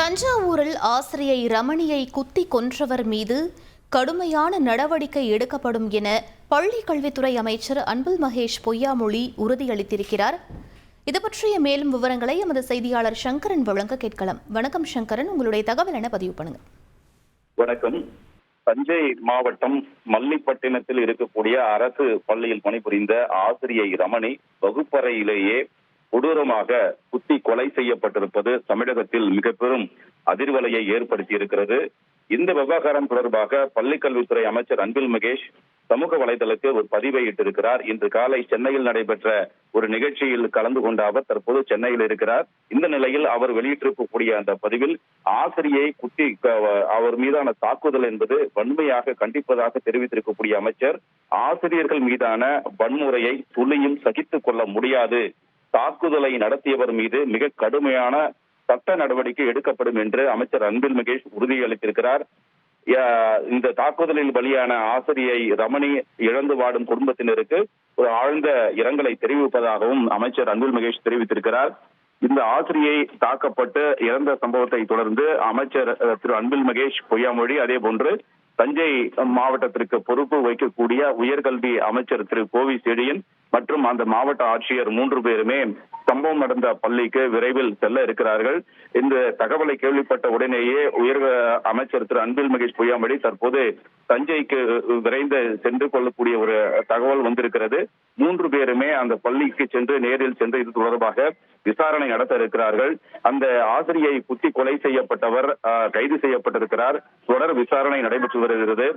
தஞ்சாவூரில் ஆசிரியை ரமணியை குத்தி கொன்றவர் மீது கடுமையான நடவடிக்கை எடுக்கப்படும் என பள்ளி கல்வித்துறை அமைச்சர் அன்பில் மகேஷ் பொய்யாமொழி உறுதியளித்திருக்கிறார். இது பற்றிய மேலும் விவரங்களை எமது செய்தியாளர் சங்கரன் வழங்க கேட்கலாம். வணக்கம் சங்கரன் உங்களுடைய தகவல் என பதிவு பண்ணுங்க. வணக்கம். தஞ்சை மாவட்டம் மல்லிப்பட்டினத்தில் இருக்கக்கூடிய அரசு பள்ளியில் பணிபுரிந்த ஆசிரியை ரமணி வகுப்பறையிலேயே கொடூரமாக குத்தி கொலை செய்யப்பட்டிருப்பது தமிழகத்தில் மிக பெரும் அதிர்வலையை ஏற்படுத்தி இருக்கிறது இந்த விவகாரம் தொடர்பாக பள்ளிக்கல்வித்துறை அமைச்சர் அன்பில் மகேஷ் சமூக வலைதளத்தில் ஒரு பதிவை இட்டிருக்கிறார். இன்று காலை சென்னையில் நடைபெற்ற ஒரு நிகழ்ச்சியில் கலந்து கொண்ட அவர் தற்போது சென்னையில் இருக்கிறார். இந்த நிலையில் அவர் வெளியிட்டிருக்கக்கூடிய அந்த பதிவில் ஆசிரியை குத்தி அவர் மீதான தாக்குதல் என்பது வன்மையாக கண்டிப்பதாக தெரிவித்திருக்கக்கூடிய அமைச்சர் ஆசிரியர்கள் மீதான வன்முறையை துளியும் சகித்துக் கொள்ள முடியாது. தாக்குதலை நடத்தியவர் மீது மிக கடுமையான சட்ட நடவடிக்கை எடுக்கப்படும் என்று அமைச்சர் அன்பில் மகேஷ் உறுதியளித்திருக்கிறார். இந்த தாக்குதலில் பலியான ஆசிரியை ரமணி இழந்து வாடும் குடும்பத்தினருக்கு ஒரு ஆழ்ந்த இரங்கலை தெரிவிப்பதாகவும் அமைச்சர் அன்பில் மகேஷ் தெரிவித்திருக்கிறார். இந்த ஆசிரியை தாக்கப்பட்டு இறந்த சம்பவத்தை தொடர்ந்து அமைச்சர் திரு அன்பில் மகேஷ் பொய்யாமொழி அதே போன்று தஞ்சை மாவட்டத்திற்கு பொறுப்பு வைக்கக்கூடிய உயர்கல்வி அமைச்சர் திரு கோவி செழியன் மற்றும் அந்த மாவட்ட ஆட்சியர் மூன்று பேருமே சம்பவம் நடந்த பள்ளிக்கு விரைவில் செல்ல இருக்கிறார்கள். இந்த தகவலை கேள்விப்பட்ட உடனேயே உயர் அமைச்சர் திரு அன்பில் மகேஷ் பொய்யாமொழி தற்போது தஞ்சைக்கு விரைந்து சென்று கொள்ளக்கூடிய ஒரு தகவல் வந்திருக்கிறது. மூன்று பேருமே அந்த பள்ளிக்கு சென்று நேரில் சென்று இது தொடர்பாக விசாரணை நடத்த இருக்கிறார்கள். அந்த ஆசிரியை குத்தி கொலை செய்யப்பட்டவர் அஹ், கைது செய்யப்பட்டிருக்கிறார். தொடர் விசாரணை நடைபெற்று வருகிறது.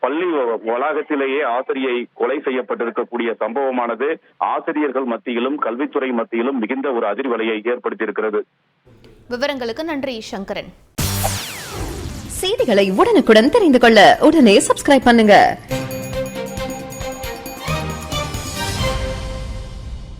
பள்ளி வளாகத்திலேயே ஆசிரியை கொலை செய்யப்பட்டிருக்கக்கூடிய சம்பவமானது ஆசிரியர்கள் மத்தியிலும் கல்வித்துறை மத்தியிலும் மிகுந்த ஒரு அதிர்வலையை ஏற்படுத்தியிருக்கிறது. விவரங்களுக்கு நன்றி சங்கரன். செய்திகளை உடனுக்குடன் தெரிந்து கொள்ள உடனே சப்ஸ்கிரைப் பண்ணுங்க.